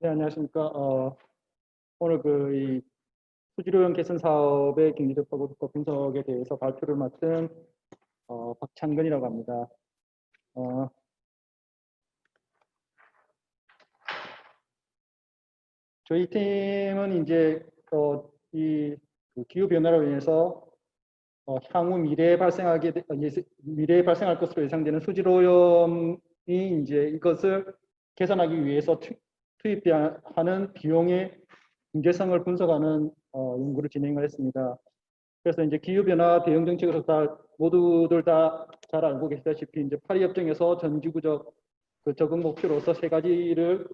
네, 안녕하십니까. 어, 오늘 그 이 수지로형 개선 사업의 경제적 보고과 분석에 대해서 발표를 맡은 어, 박찬근이라고 합니다. 어, 저희 팀은 이제 어, 이 그 기후 변화로 인해서 어, 향후 미래에 발생하게 되- 어, 미래에 발생할 것으로 예상되는 수질 오염이 이제 이것을 개선하기 위해서 투, 투입하는 비용의 경제성을 분석하는 어, 연구를 진행을 했습니다. 그래서 이제 기후 변화 대응 정책에서 다 모두들 다 잘 알고 계시다시피 이제 파리 협정에서 전지구적 그 적응 목표로서 세 가지를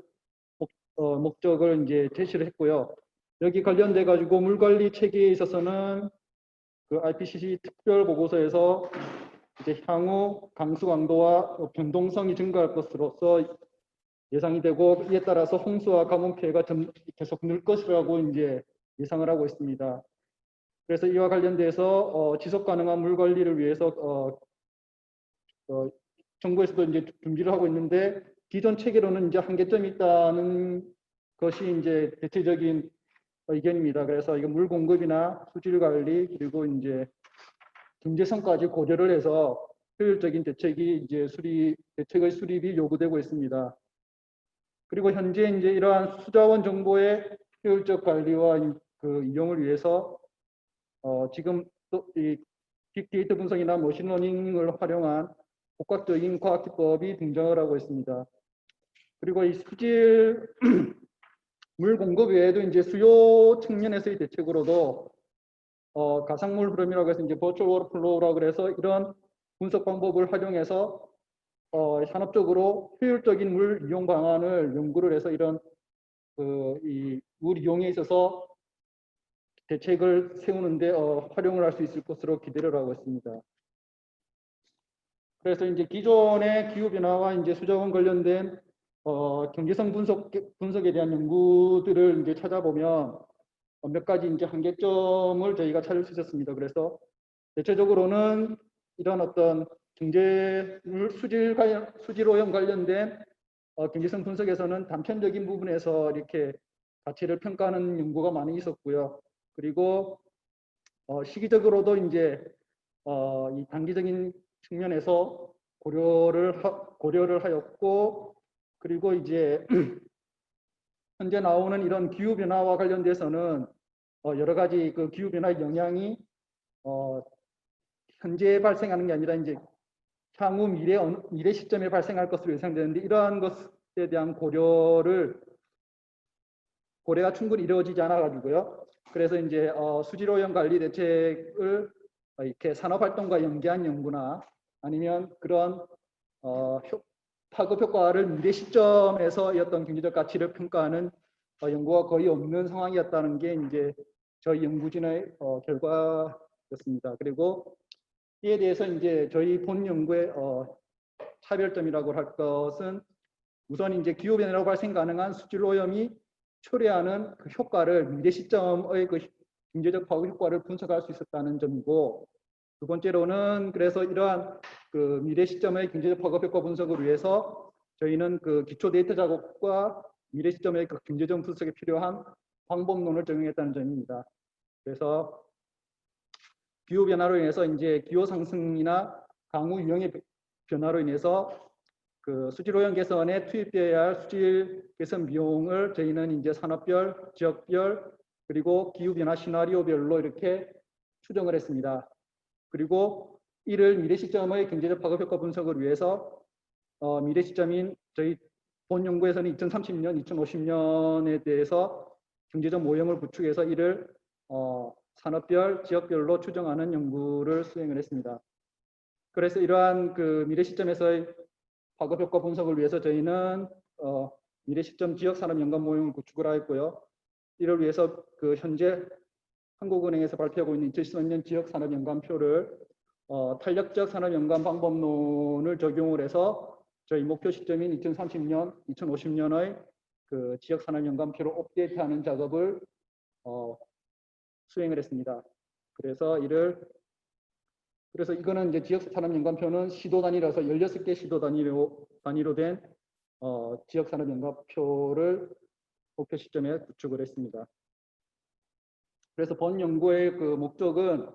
목, 어, 목적을 이제 제시를 했고요. 여기 관련돼 가지고 물 관리 체계에 있어서는 그 IPCC 특별 보고서에서 이제 향후 강수 강도와 변동성이 증가할 것으로서 예상이 되고 이에 따라서 홍수와 가뭄 피해가 점- 계속 늘 것이라고 이제 예상을 하고 있습니다. 그래서 이와 관련돼서 어, 지속 가능한 물 관리를 위해서 어, 어, 정부에서도 이제 준비를 하고 있는데 기존 체계로는 이제 한계점이 있다는 것이 이제 대체적인 의견입니다. 그래서 이거 물 공급이나 수질 관리 그리고 이제 경제성까지 고려를 해서 효율적인 대책이 이제 수립 대책의 수립이 요구되고 있습니다. 그리고 현재 이제 이러한 수자원 정보의 효율적 관리와 이- 그 이용을 위해서 어, 지금 또이 빅데이터 분석이나 머신러닝을 활용한 복합적인 과학 기법이 등장을 하고 있습니다. 그리고 이 수질 물 공급 외에도 이제 수요 측면에서의 대책으로도 어, 가상물 흐름이라고 해서 이제 버추얼 워터 플로우라고 그래서 이런 분석 방법을 활용해서 어, 산업적으로 효율적인 물 이용 방안을 연구를 해서 이런 그 이물 이용에 있어서 대책을 세우는데 어, 활용을 할 수 있을 것으로 기대를 하고 있습니다. 그래서 이제 기존의 기후 변화와 이제 수자원 관련된 어, 경제성 분석 분석에 대한 연구들을 이제 찾아보면 어, 몇 가지 이제 한계점을 저희가 찾을 수 있었습니다. 그래서 대체적으로는 이런 어떤 경제 수질 관련 수질 오염 관련된 어, 경제성 분석에서는 단편적인 부분에서 이렇게 가치를 평가하는 연구가 많이 있었고요. 그리고 어, 시기적으로도 이제 어, 이 단기적인 측면에서 고려를 하, 고려를 하였고 그리고 이제 현재 나오는 이런 기후 변화와 관련돼서는 어, 여러 가지 그 기후 변화의 영향이 어, 현재 발생하는 게 아니라 이제 향후 미래 미래 시점에 발생할 것으로 예상되는데 이러한 것에 대한 고려를 고려가 충분히 이루어지지 않아 가지고요. 그래서 이제 어, 수질오염 관리 대책을 어, 이렇게 산업 활동과 연계한 연구나 아니면 그런 어, 효, 파급 효과를 미래 시점에서 이 어떤 경제적 가치를 평가하는 어, 연구가 거의 없는 상황이었다는 게 이제 저희 연구진의 어, 결과였습니다. 그리고 이에 대해서 이제 저희 본 연구의 어, 차별점이라고 할 것은 우선 이제 기후 변화로 발생 가능한 수질 오염이 초래하는 그 효과를 미래 시점의 그 경제적 파급 효과를 분석할 수 있었다는 점이고 두 번째로는 그래서 이러한 그 미래 시점의 경제적 파급 효과 분석을 위해서 저희는 그 기초 데이터 작업과 미래 시점의 그 경제적 분석에 필요한 방법론을 적용했다는 점입니다. 그래서 기후 변화로 인해서 이제 기후 상승이나 강우 유형의 변화로 인해서 그 수질 오염 개선에 투입되어야 할 수질 개선 비용을 저희는 이제 산업별, 지역별 그리고 기후 변화 시나리오별로 이렇게 추정을 했습니다. 그리고 이를 미래 시점의 경제적 파급 효과 분석을 위해서 어, 미래 시점인 저희 본 연구에서는 2030년, 2050년에 대해서 경제적 모형을 구축해서 이를 어, 산업별, 지역별로 추정하는 연구를 수행을 했습니다. 그래서 이러한 그 미래 시점에서의 파급 효과 분석을 위해서 저희는 어, 미래 시점 지역 산업 연관 모형을 구축을 하였고요. 이를 위해서 그 현재 한국은행에서 발표하고 있는 2015년 지역 산업 연관표를 어, 탄력적 산업 연관 방법론을 적용을 해서 저희 목표 시점인 2030년, 2050년의 그 지역 산업 연관표를 업데이트하는 작업을 어, 수행을 했습니다. 그래서 이를 그래서 이거는 이제 지역 산업 연관표는 시도 단위라서 16개 시도 단위로 단위로 된 어, 지역 산업 연관표를 목표 시점에 구축을 했습니다. 그래서 본 연구의 그 목적은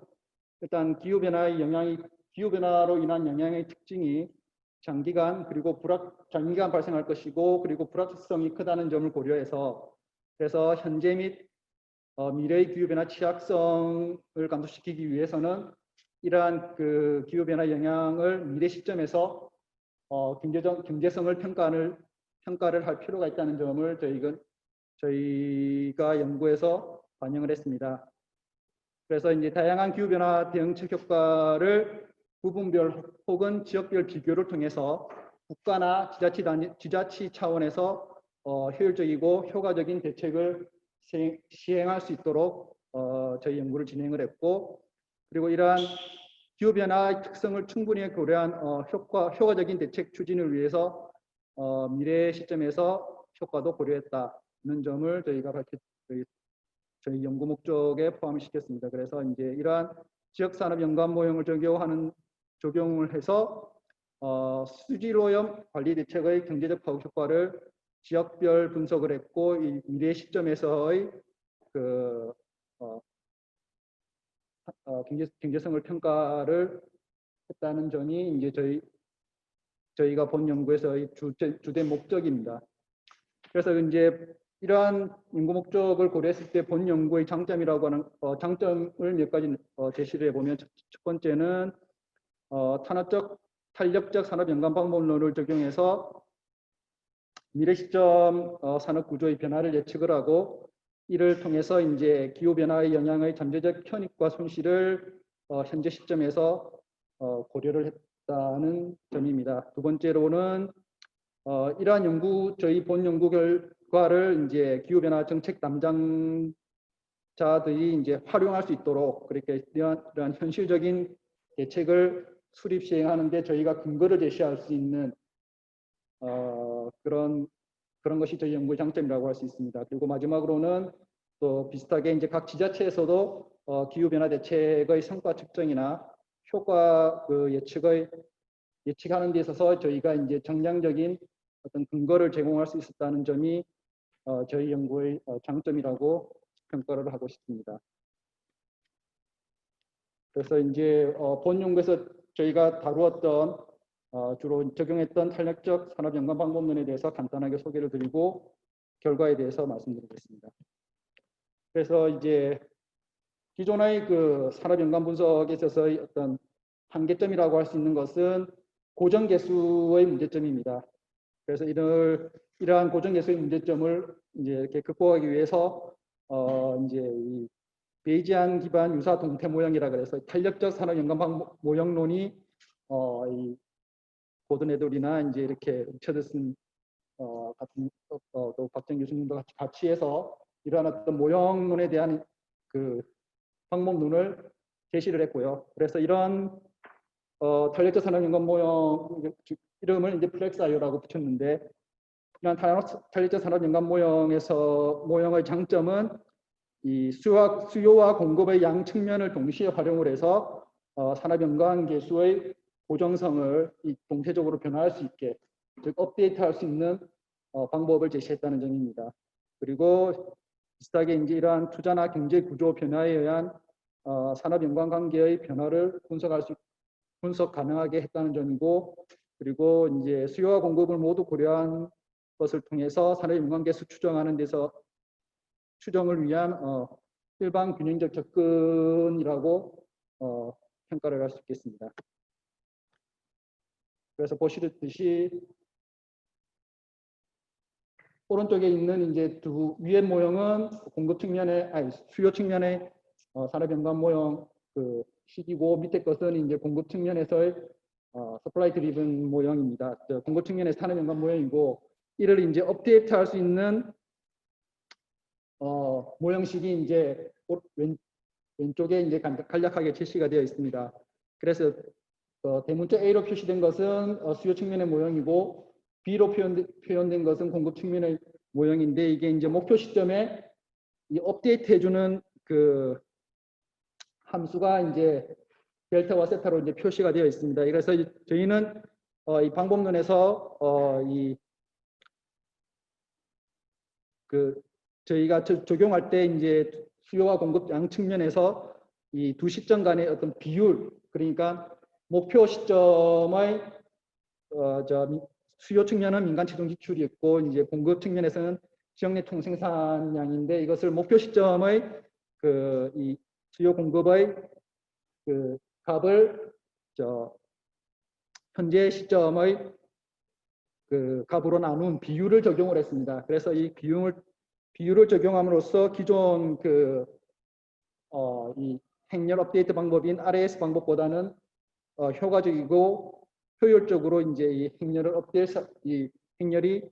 일단 기후 변화의 영향이 기후 변화로 인한 영향의 특징이 장기간 그리고 불확 장기간 발생할 것이고 그리고 불확실성이 크다는 점을 고려해서 그래서 현재 및 어, 미래의 기후 변화 취약성을 감소시키기 위해서는 이러한 그 기후 변화 영향을 미래 시점에서 어, 경제적 경제성을 평가를 평가를 할 필요가 있다는 점을 저희가 저희가 연구해서 반영을 했습니다. 그래서 이제 다양한 기후 변화 대응책 효과를 부분별 혹은 지역별 비교를 통해서 국가나 지자치 단위, 지자치 차원에서 어, 효율적이고 효과적인 대책을 시행, 시행할 수 있도록 어, 저희 연구를 진행을 했고 그리고 이러한 기후 변화의 특성을 충분히 고려한 어, 효과 효과적인 대책 추진을 위해서 어, 미래 시점에서 효과도 고려했다는 점을 저희가 밝혔 저희, 저희 연구 목적에 포함시켰습니다. 그래서 이제 이러한 지역 산업 연관 모형을 적용하는 적용을 해서 어, 수질오염 관리 대책의 경제적 파급 효과를 지역별 분석을 했고 이 미래 시점에서의 그 어, 어, 경제, 경제성을 평가를 했다는 점이 이제 저희 저희가 본 연구에서의 주, 주된 목적입니다. 그래서 이제 이러한 연구 목적을 고려했을 때 본 연구의 장점이라고 하는 어, 장점을 몇 가지 어, 제시를 해보면 첫, 첫 번째는 어, 탄압적 탄력적 산업 연관 방법론을 적용해서 미래 시점 어, 산업 구조의 변화를 예측을 하고 이를 통해서 이제 기후 변화의 영향의 잠재적 현익과 손실을 어, 현재 시점에서 어, 고려를 했다는 점입니다. 두 번째로는 어, 이러한 연구 저희 본 연구 결과를 이제 기후 변화 정책 담당자들이 이제 활용할 수 있도록 그렇게 이러한, 이러한 현실적인 대책을 수립 시행하는데 저희가 근거를 제시할 수 있는 어, 그런 그런 것이 저희 연구의 장점이라고 할 수 있습니다. 그리고 마지막으로는 또 비슷하게 이제 각 지자체에서도 어, 기후 변화 대책의 성과 측정이나 효과 그 예측의 예측하는 데 있어서 저희가 이제 정량적인 어떤 근거를 제공할 수 있었다는 점이 어, 저희 연구의 어, 장점이라고 평가를 하고 싶습니다. 그래서 이제 어, 본 연구에서 저희가 다루었던 어, 주로 적용했던 탄력적 산업 연관 방법론에 대해서 간단하게 소개를 드리고 결과에 대해서 말씀드리겠습니다. 그래서 이제 기존의 그 산업 연관 분석에 있어서의 어떤 한계점이라고 할 수 있는 것은 고정 개수의 문제점입니다. 그래서 이를 이러한 고정 개수의 문제점을 이제 이렇게 극복하기 위해서 어 이제 이 베이지안 기반 유사 동태 모형이라 그래서 탄력적 산업 연관 모형론이 어이 고든 애돌이나 이제 이렇게 리처드슨 어 같은 어, 또 박정 교수님도 같이 같이 해서 이러한 어떤 모형론에 대한 그 방법론을 제시를 했고요. 그래서 이런 어, 탄력적 산업 연관 모형 이름을 이제 플렉사이어라고 붙였는데 이런 탄력적 산업 연관 모형에서 모형의 장점은 이 수요와, 공급의 양 측면을 동시에 활용을 해서 어, 산업 연관 개수의 고정성을 이 동태적으로 변화할 수 있게 즉 업데이트할 수 있는 어, 방법을 제시했다는 점입니다. 그리고 비슷하게 이제 이러한 투자나 경제 구조 변화에 의한 어, 산업 연관 관계의 변화를 분석할 수 분석 가능하게 했다는 점이고 그리고 이제 수요와 공급을 모두 고려한 것을 통해서 산업 연관 계수 추정하는 데서 추정을 위한 어, 일반 균형적 접근이라고 어, 평가를 할 수 있겠습니다. 그래서 보시듯이 오른쪽에 있는 이제 두 위의 모형은 공급 측면의 아니 수요 측면의 어, 산업 연관 모형 그 식이고 밑에 것은 이제 공급 측면에서의 어, 서플라이 드리븐 모형입니다. 공급 측면의 산업 연관 모형이고 이를 이제 업데이트 할 수 있는 어, 모형식이 이제 왼, 왼쪽에 이제 간략하게 제시가 되어 있습니다. 그래서 어, 대문자 A로 표시된 것은 어, 수요 측면의 모형이고 B로 표현된, 표현된 것은 공급 측면의 모형인데 이게 이제 목표 시점에 이 업데이트 해주는 그 함수가 이제 델타와 세타로 이제 표시가 되어 있습니다. 그래서 저희는 어, 이 방법론에서 어, 이 그 저희가 저- 적용할 때 이제 수요와 공급 양 측면에서 이 두 시점 간의 어떤 비율 그러니까 목표 시점의 어, 저 수요 측면은 민간 채동 지출이 있고 이제 공급 측면에서는 지역 내 총생산량인데 이것을 목표 시점의 그 이 수요 공급의 그 값을 저 현재 시점의 그 값으로 나눈 비율을 적용을 했습니다. 그래서 이 비율을 비율을 적용함으로써 기존 그 어, 이 행렬 업데이트 방법인 RAS 방법보다는 어, 효과적이고 효율적으로 이제 이 행렬을 업데이트 이 행렬이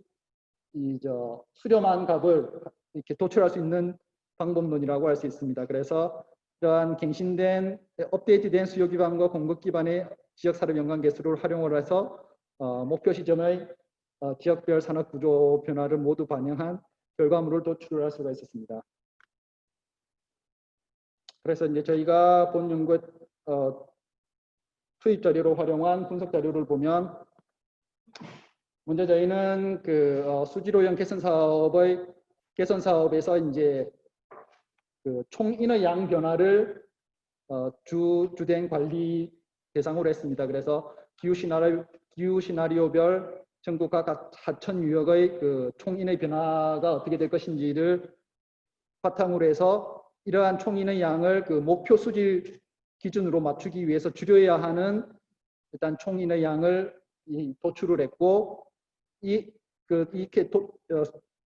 이 저 수렴한 값을 이렇게 도출할 수 있는 방법론이라고 할 수 있습니다. 그래서 이러한 갱신된 업데이트된 수요 기반과 공급 기반의 지역 산업 연관 개수를 활용을 해서 어, 목표 시점의 어, 지역별 산업 구조 변화를 모두 반영한 결과물을 도출할 수가 있었습니다. 그래서 이제 저희가 본 연구 어, 투입 자료로 활용한 분석 자료를 보면 먼저 저희는 그 어, 수지로형 개선 사업의 개선 사업에서 이제 그 총인의 양 변화를 어, 주 주된 관리 대상으로 했습니다. 그래서 기후 시나리오 기후 시나리오별 전국 각 하천 유역의 그 총인의 변화가 어떻게 될 것인지를 바탕으로 해서 이러한 총인의 양을 그 목표 수질 기준으로 맞추기 위해서 줄여야 하는 일단 총인의 양을 이 도출을 했고 이 그 이렇게 도, 어,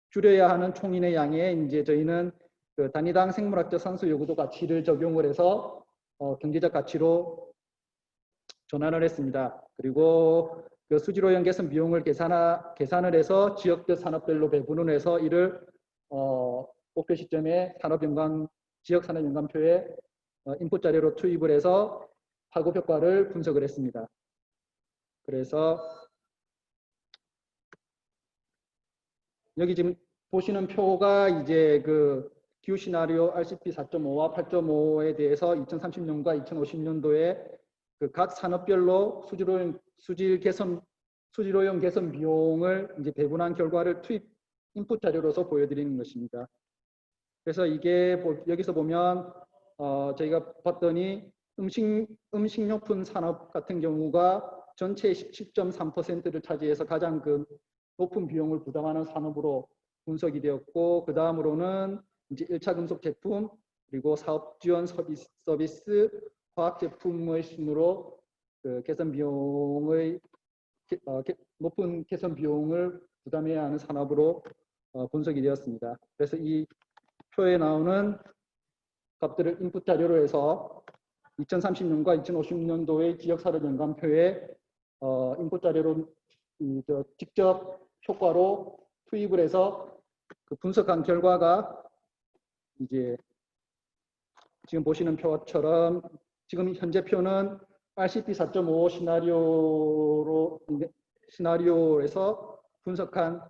줄여야 하는 총인의 양에 이제 저희는 그 단위당 생물학적 산수 요구도 가치를 적용을 해서 어, 경제적 가치로 전환을 했습니다. 그리고 그 수지로형 개선 비용을 계산하, 계산을 해서 지역별 산업별로 배분을 해서 이를 어, 목표 시점에 산업 연관 지역 산업 연관표에 어, 인풋 자료로 투입을 해서 파급 효과를 분석을 했습니다. 그래서 여기 지금 보시는 표가 이제 그 기후 시나리오 RCP 4.5와 8.5에 대해서 2030년과 2050년도에 그 각 산업별로 수질오염 수질 개선 수질오염 개선 비용을 이제 배분한 결과를 투입 인풋 자료로서 보여드리는 것입니다. 그래서 이게 보- 여기서 보면 어, 저희가 봤더니 음식 음식료품 산업 같은 경우가 전체의 17.3%를 차지해서 가장 그 높은 비용을 부담하는 산업으로 분석이 되었고 그 다음으로는 이제 1차 금속 제품 그리고 사업 지원 서비스, 서비스 화학 제품의 순으로 그 개선 비용의 개- 어, 개- 높은 개선 비용을 부담해야 하는 산업으로 어, 분석이 되었습니다. 그래서 이 표에 나오는 값들을 인풋 자료로 해서 2030년과 2050년도의 지역 사업 연관표에 어, 인풋 자료로 이, 저, 직접 효과로 투입을 해서 그 분석한 결과가 이제 지금 보시는 표처럼 지금 현재 표는 RCP 4.5 시나리오로 시나리오에서 분석한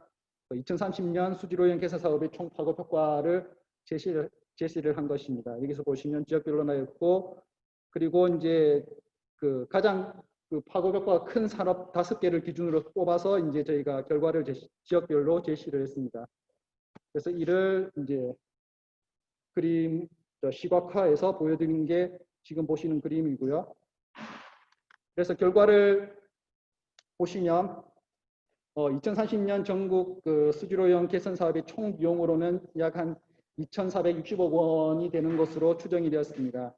2030년 수지로형 개선 사업의 총 파급 효과를 제시를 제시를 한 것입니다. 여기서 보시면 지역별로 나였고 그리고 이제 그 가장 그 파급 효과가 큰 산업 다섯 개를 기준으로 뽑아서 이제 저희가 결과를 제시, 지역별로 제시를 했습니다. 그래서 이를 이제 그림 저 시각화해서 보여드리는 게 지금 보시는 그림이고요. 그래서 결과를 보시면 어, 2030년 전국 그 수지로형 개선 사업의 총 비용으로는 약 한 2,460억 원이 되는 것으로 추정이 되었습니다.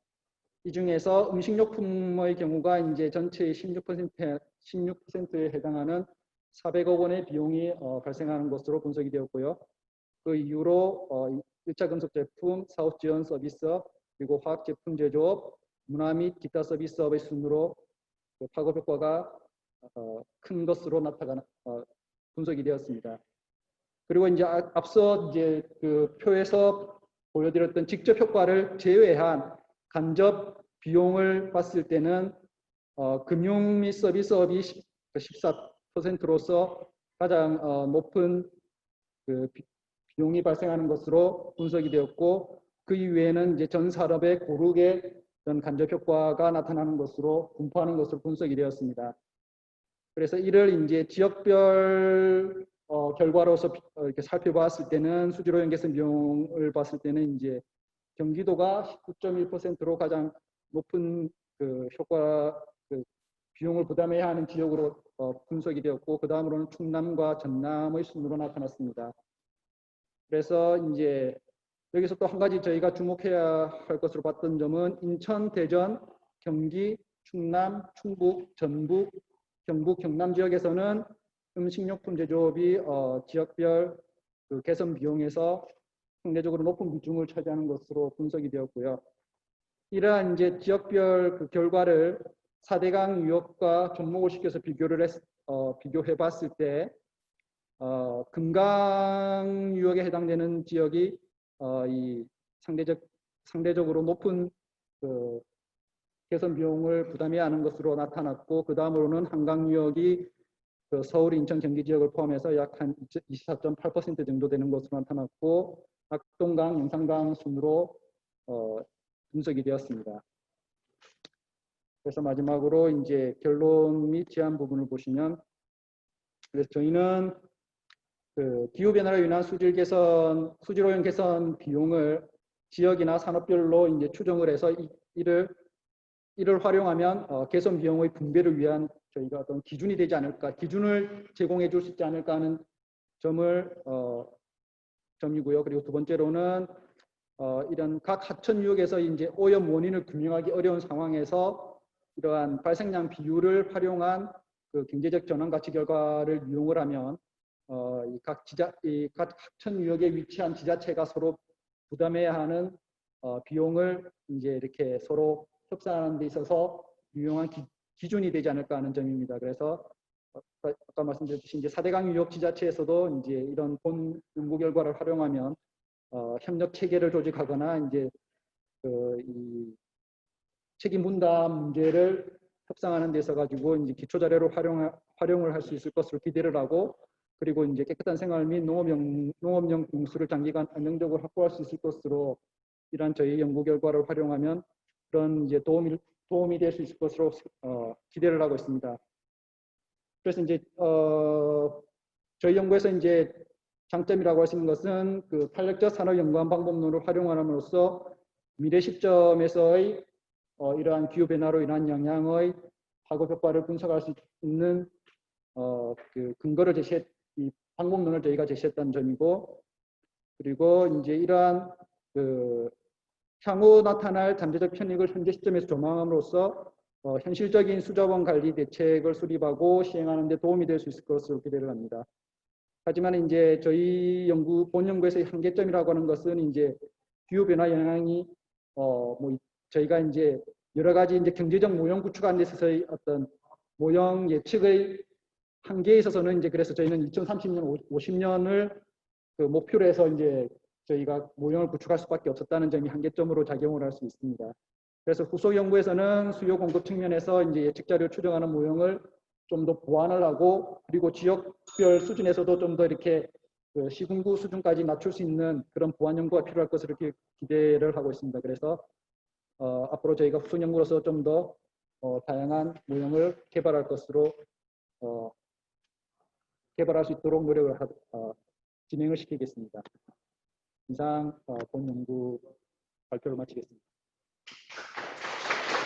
이 중에서 음식료품의 경우가 이제 전체의 16%에 16%에 해당하는 400억 원의 비용이 어, 발생하는 것으로 분석이 되었고요. 그 이후로 어, 1차 금속 제품, 사업 지원 서비스, 그리고 화학 제품 제조업, 문화 및 기타 서비스업의 순으로 그 파급 효과가 어, 큰 것으로 나타나 어, 분석이 되었습니다. 그리고 이제 아- 앞서 이제 그 표에서 보여드렸던 직접 효과를 제외한 간접 비용을 봤을 때는 어, 금융 및 서비스업이 14%로서 가장 어, 높은 그 비- 비용이 발생하는 것으로 분석이 되었고 그 이외에는 이제 전 산업의 고르게 전 간접 효과가 나타나는 것으로 분포하는 것으로 분석이 되었습니다. 그래서 이를 이제 지역별 어, 어, 결과로서 비- 어, 이렇게 살펴봤을 때는 수지로 연계선 비용을 봤을 때는 이제 경기도가 19.1%로 가장 높은 그 효과 그 비용을 부담해야 하는 지역으로 어, 분석이 되었고 그 다음으로는 충남과 전남의 순으로 나타났습니다. 그래서 이제 여기서 또 한 가지 저희가 주목해야 할 것으로 봤던 점은 인천, 대전, 경기, 충남, 충북, 전북, 경북, 경남 지역에서는 음식료품 제조업이 어, 지역별 그 개선 비용에서 상대적으로 높은 비중을 차지하는 것으로 분석이 되었고요. 이러한 이제 지역별 그 결과를 4대강 유역과 접목을 시켜서 비교를 했, 어, 비교해 봤을 때 어, 금강 유역에 해당되는 지역이 어, 이 상대적 상대적으로 높은 그 개선 비용을 부담해야 하는 것으로 나타났고 그 다음으로는 한강 유역이 그 서울, 인천, 경기 지역을 포함해서 약 한 24.8% 정도 되는 것으로 나타났고 낙동강, 영산강 순으로 어, 분석이 되었습니다. 그래서 마지막으로 이제 결론 및 제안 부분을 보시면 그래서 저희는 그 기후 변화로 인한 수질 개선, 수질 오염 개선 비용을 지역이나 산업별로 이제 추정을 해서 이, 이를 이를 활용하면 어, 개선 비용의 분배를 위한 저희가 어떤 기준이 되지 않을까, 기준을 제공해 줄 수 있지 않을까 하는 점을 어, 점이고요. 그리고 두 번째로는 어, 이런 각 하천 유역에서 이제 오염 원인을 규명하기 어려운 상황에서 이러한 발생량 비율을 활용한 그 경제적 전환 가치 결과를 이용을 하면 어, 이각 지자, 이각 하천 유역에 위치한 지자체가 서로 부담해야 하는 어, 비용을 이제 이렇게 서로 협상하는 데 있어서 유용한 기, 기준이 되지 않을까 하는 점입니다. 그래서 아까, 아까 말씀드렸듯이 이제 4대강 유역 지자체에서도 이제 이런 본 연구 결과를 활용하면 어, 협력 체계를 조직하거나 이제 그이 책임 분담 문제를 협상하는 데서 가지고 이제 기초 자료로 활용 활용을 할 수 있을 것으로 기대를 하고 그리고 이제 깨끗한 생활 및 농업용 농업용 공수를 장기간 안정적으로 확보할 수 있을 것으로 이러한 저희 연구 결과를 활용하면 그런 이제 도움이 도움이 될 수 있을 것으로 어, 기대를 하고 있습니다. 그래서 이제 어, 저희 연구에서 이제 장점이라고 할 수 있는 것은 그 탄력적 산업 연구원 방법론을 활용함으로써 미래 시점에서의 어, 이러한 기후 변화로 인한 영향의 파급 효과를 분석할 수 있는 어, 그 근거를 제시했 이 방법론을 저희가 제시했던 점이고 그리고 이제 이러한 그 향후 나타날 잠재적 편익을 현재 시점에서 조망함으로써 어, 현실적인 수자원 관리 대책을 수립하고 시행하는 데 도움이 될 수 있을 것으로 기대를 합니다. 하지만 이제 저희 연구 본 연구에서의 한계점이라고 하는 것은 이제 기후 변화 영향이 어 뭐 저희가 이제 여러 가지 이제 경제적 모형 데 있어서의 어떤 모형 예측의 한계에 있어서는 이제 그래서 저희는 2030년, 50년을 그 목표로 해서 이제 저희가 모형을 구축할 수밖에 없었다는 점이 한계점으로 작용을 할 수 있습니다. 그래서 후속 연구에서는 수요 공급 측면에서 이제 예측 자료 추정하는 모형을 좀 더 보완을 하고 그리고 지역별 수준에서도 좀 더 이렇게 그 시군구 수준까지 낮출 수 있는 그런 보완 연구가 필요할 것으로 기대를 하고 있습니다. 그래서 어, 앞으로 저희가 후속 연구로서 좀더 어, 다양한 모형을 개발할 것으로 어, 개발할 수 있도록 노력을 하, 어, 진행을 시키겠습니다. 이상 어, 본 연구 발표를 마치겠습니다.